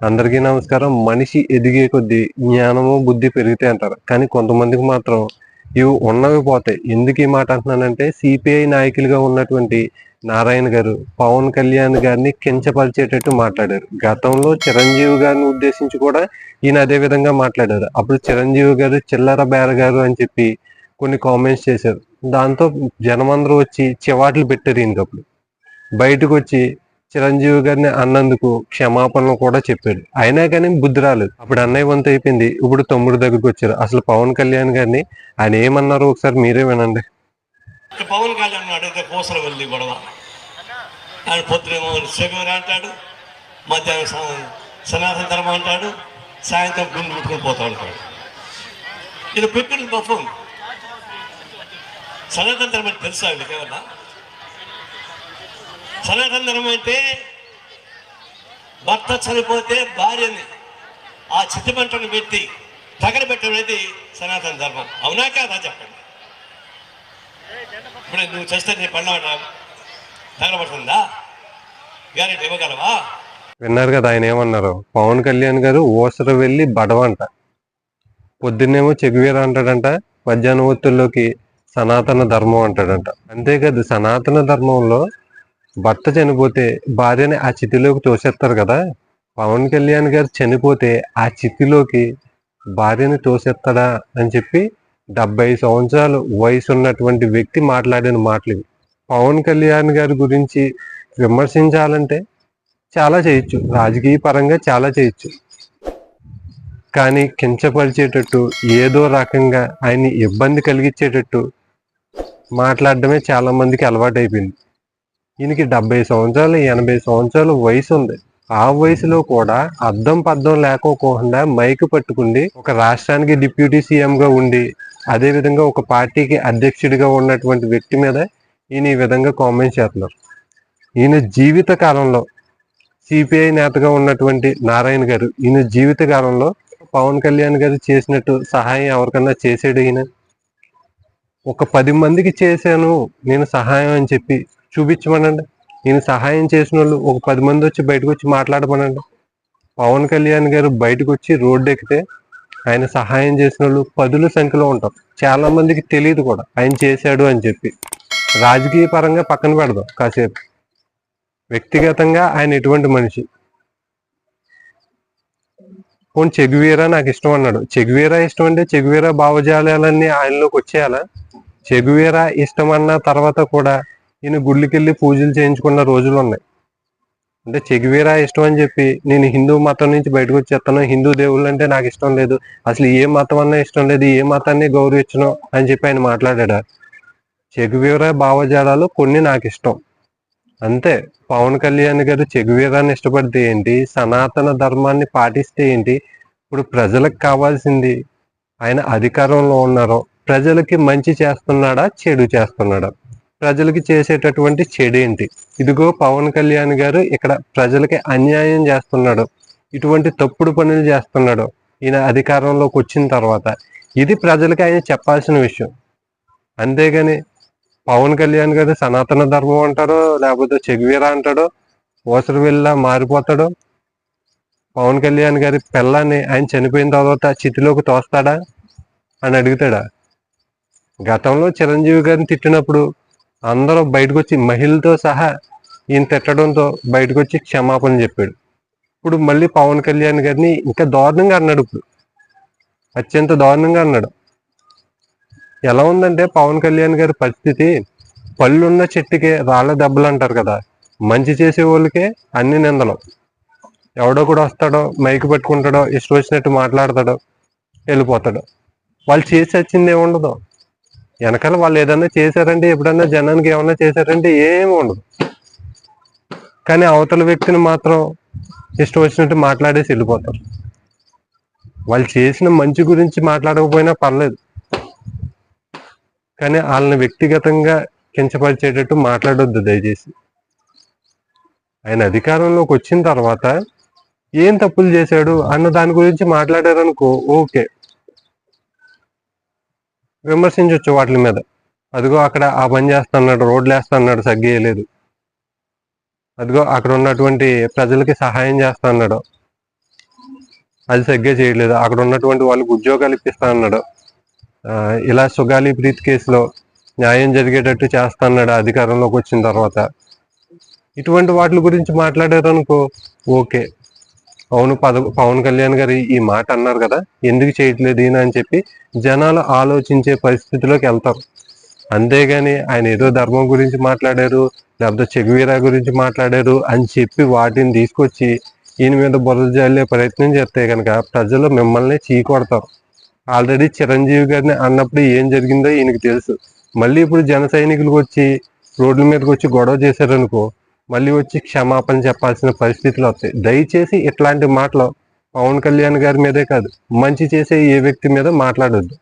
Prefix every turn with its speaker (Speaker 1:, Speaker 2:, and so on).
Speaker 1: అందరికీ నమస్కారం. మనిషి ఎదిగే కొద్దీ జ్ఞానము బుద్ధి పెరిగితే అంటారు. కానీ కొంతమందికి మాత్రం ఇవి ఉన్నవి పోతాయి. ఎందుకు ఈ మాట అంటున్నానంటే సిపిఐ నాయకులుగా ఉన్నటువంటి నారాయణ గారు పవన్ కళ్యాణ్ గారిని కించపరిచేటట్టు మాట్లాడారు. గతంలో చిరంజీవి గారిని ఉద్దేశించి కూడా ఈయన అదే విధంగా మాట్లాడారు. అప్పుడు చిరంజీవి గారు చిల్లర బేర గారు అని చెప్పి కొన్ని కామెంట్స్ చేశారు. దాంతో జనమందరూ వచ్చి చివాట్లు పెట్టారు ఈయనకప్పుడు బయటకు వచ్చి చిరంజీవి గారిని అన్నందుకు క్షమాపణలు కూడా చెప్పాడు. అయినా కానీ బుద్ధి రాలేదు. అప్పుడు అన్నయ్య వంతు అయిపోయింది. ఇప్పుడు తమ్ముడు దగ్గరకు వచ్చారు. అసలు పవన్ కళ్యాణ్ గారిని ఆయన ఏమన్నారు ఒకసారి మీరే వినండి.
Speaker 2: పవన్ కళ్యాణ్ అడిగితే పూసలు వెళ్ళి గొడవ. ఆయన పొద్దునేమో శివరారు అంటాడు. మధ్యాహ్నం సనాతన ధర్మం అంటాడు. సాయంత్రం గుండు పుట్టుకుని పోతా ఉంటాడు ఇది పెట్టిన పాపం సనాతన ధర్మం తెలుసా వీళ్ళకి ఏమన్నా? సనాతన ధర్మం అంటే భర్త చనిపోతే భార్యని ఆ చిత్తమంటను పెట్టి తగలబెట్టడం అనేది సనాతన ధర్మం అవునా కాదా చెప్పండి? ఇప్పుడు నువ్వు చేస్తే నీ పడిన తగలబడుతుందా? గ్యారెంటీ ఇవ్వగలవా?
Speaker 1: విన్నారు కదా ఆయన ఏమన్నారు? పవన్ కళ్యాణ్ గారు ఓసర వెళ్ళి బడవంట. పొద్దున్నేమో చెగువీర అంటాడంట మధ్యాహ్నం ఒత్తుల్లోకి సనాతన ధర్మం అంటాడంట. అంతేకాదు సనాతన ధర్మంలో భర్త చనిపోతే భార్యని ఆ చితిలోకి తోసేస్తారు కదా. పవన్ కళ్యాణ్ గారు చనిపోతే ఆ చితిలోకి భార్యని తోసేస్తాడా అని చెప్పి డెబ్బై సంవత్సరాలు వయసు ఉన్నటువంటి వ్యక్తి మాట్లాడిన మాటలు ఇవి. పవన్ కళ్యాణ్ గారి గురించి విమర్శించాలంటే చాలా చేయొచ్చు. రాజకీయ పరంగా చాలా చేయొచ్చు. కానీ కించపరిచేటట్టు ఏదో రకంగా ఆయన్ని ఇబ్బంది కలిగించేటట్టు మాట్లాడడమే చాలా మందికి అలవాటు అయిపోయింది ఈయనకి డెబ్బై సంవత్సరాలు ఎనభై సంవత్సరాలు వయసు ఉంది. ఆ వయసులో కూడా అద్దం పద్దం లేకోకుండా మైక్ పట్టుకుండి ఒక రాష్ట్రానికి డిప్యూటీ సీఎం గా ఉండి అదే విధంగా ఒక పార్టీకి అధ్యక్షుడిగా ఉన్నటువంటి వ్యక్తి మీద ఈయన ఈ విధంగా కామెంట్ చేస్తున్నారు. ఈయన జీవిత కాలంలో సిపిఐ నేతగా ఉన్నటువంటి నారాయణ గారు ఈయన జీవిత కాలంలో పవన్ కళ్యాణ్ గారు చేసినట్టు సహాయం ఎవరికన్నా చేసాడు ఈయన? ఒక పది మందికి చేశాను నేను సహాయం అని చెప్పి చూపించమనండి. నేను సహాయం చేసిన వాళ్ళు ఒక పది మంది వచ్చి బయటకు వచ్చి మాట్లాడమనండి. పవన్ కళ్యాణ్ గారు బయటకు వచ్చి రోడ్డు ఎక్కితే ఆయన సహాయం చేసిన వాళ్ళు పదుల సంఖ్యలో ఉంటారు చాలా మందికి తెలియదు కూడా ఆయన చేశాడు అని చెప్పి. రాజకీయ పరంగా పక్కన పెడదాం కాసేపు. వ్యక్తిగతంగా ఆయన ఎటువంటి మనిషి? పోనీ చెగువీరా నాకు ఇష్టం అన్నాడు. చెగువీరా ఇష్టం అంటే చెగువీరా భావజాలన్నీ ఆయనలోకి వచ్చేయాలా? చెగువీరా ఇష్టం అన్న తర్వాత కూడా ఈయన గుళ్ళకెళ్ళి పూజలు చేయించుకున్న రోజులు ఉన్నాయి. అంటే చెగువీరా ఇష్టం అని చెప్పి నేను హిందూ మతం నుంచి బయటకు వచ్చేస్తాను. హిందూ దేవుళ్ళు అంటే నాకు ఇష్టం లేదు. అసలు ఏ మతం అన్నా ఇష్టం లేదు. ఏ మతాన్ని గౌరవించను అని చెప్పి ఆయన మాట్లాడాడు. చెగువీరా భావజాలాలు కొన్ని నాకు ఇష్టం. అంతే. పవన్ కళ్యాణ్ గారు చెగువీరాన్ని ఇష్టపడితే ఏంటి? సనాతన ధర్మాన్ని పాటిస్తే ఏంటి? ఇప్పుడు ప్రజలకు కావాల్సింది ఆయన అధికారంలో ఉన్నారో ప్రజలకి మంచి చేస్తున్నాడా చెడు చేస్తున్నాడా? ప్రజలకి చేసేటటువంటి చెడు ఏంటి? ఇదిగో పవన్ కళ్యాణ్ గారు ఇక్కడ ప్రజలకి అన్యాయం చేస్తున్నాడు. ఇటువంటి తప్పుడు పనులు చేస్తున్నాడు. ఈయన అధికారంలోకి వచ్చిన తర్వాత ఇది ప్రజలకి ఆయన చెప్పాల్సిన విషయం. అంతేగాని పవన్ కళ్యాణ్ గారు సనాతన ధర్మం అంటారో లేకపోతే చెగువీరా అంటాడో ఓసరు వెళ్ళ మారిపోతాడు? పవన్ కళ్యాణ్ గారి పిల్లాన్ని ఆయన చనిపోయిన తర్వాత చితిలోకి తోస్తాడా? అని అడుగుతాడా? గతంలో చిరంజీవి గారిని తిట్టినప్పుడు అందరూ బయటకు వచ్చి మహిళతో సహా ఈయన తిట్టడంతో బయటకు వచ్చి క్షమాపణ చెప్పాడు. ఇప్పుడు మళ్ళీ పవన్ కళ్యాణ్ గారిని ఇంకా దారుణంగా అన్నాడు ఇప్పుడు. అత్యంత దారుణంగా అన్నాడు. ఎలా ఉందంటే పవన్ కళ్యాణ్ గారి పరిస్థితి పళ్ళున్న చెట్టుకే రాళ్ళ దెబ్బలు అంటారు కదా మంచి చేసే వాళ్ళకే అన్ని నిందలు. ఎవడో కూడా వస్తాడో మైక్ పెట్టుకుంటాడో ఇష్టం వచ్చినట్టు మాట్లాడతాడో వెళ్ళిపోతాడు. వాళ్ళు చేసి వచ్చింది ఏముండదు. వెనకాల వాళ్ళు ఏదన్నా చేశారంటే ఎప్పుడన్నా జనానికి ఏమన్నా చేశారంటే ఏమి ఉండదు. కానీ అవతల వ్యక్తిని మాత్రం ఇష్టం వచ్చినట్టు మాట్లాడేసి వెళ్ళిపోతారు. వాళ్ళు చేసిన మంచి గురించి మాట్లాడకపోయినా పర్లేదు. కానీ వాళ్ళని వ్యక్తిగతంగా కించపరిచేటట్టు మాట్లాడొద్దు దయచేసి. ఆయన అధికారంలోకి వచ్చిన తర్వాత ఏం తప్పులు చేశాడు అన్న దాని గురించి మాట్లాడారనుకో ఓకే. విమర్శించవచ్చు వాటి మీద. అదిగో అక్కడ ఆ పని చేస్తున్నాడు రోడ్లు వేస్తున్నాడు సగ్గేయలేదు. అదిగో అక్కడ ఉన్నటువంటి ప్రజలకి సహాయం చేస్తున్నాడు. అది సగ్గే చేయలేదు. అక్కడ ఉన్నటువంటి వాళ్ళకి ఉద్యోగాలు ఇప్పిస్తా అన్నాడు ఇలా సుగాలి ప్రీత్ కేసులో న్యాయం జరిగేటట్టు చేస్తా అన్నాడు అధికారంలోకి వచ్చిన తర్వాత. ఇటువంటి వాటి గురించి మాట్లాడారనుకో ఓకే. అవును పద పవన్ కళ్యాణ్ గారు ఈ మాట అన్నారు కదా ఎందుకు చేయట్లేదు ఈయన అని చెప్పి జనాలు ఆలోచించే పరిస్థితిలోకి వెళ్తారు. అంతేగాని ఆయన ఏదో ధర్మం గురించి మాట్లాడారు లేకపోతే చెగువీరా గురించి మాట్లాడారు అని చెప్పి వాటిని తీసుకొచ్చి ఈయన మీద బురద జల్లే ప్రయత్నం చేస్తే కనుక ప్రజలు మిమ్మల్ని చీకొడతారు. ఆల్రెడీ చిరంజీవి గారిని అన్నప్పుడు ఏం జరిగిందో ఈయనకి తెలుసు. మళ్ళీ ఇప్పుడు జన సైనికులకు వచ్చి రోడ్ల మీదకి వచ్చి గొడవ చేశారనుకో మళ్ళీ వచ్చి క్షమాపణ చెప్పాల్సిన పరిస్థితులు వస్తాయి. దయచేసి ఇట్లాంటి మాటలు పవన్ కళ్యాణ్ గారి మీదే కాదు మంచి చేసే ఏ వ్యక్తి మీద మాట్లాడొద్దు.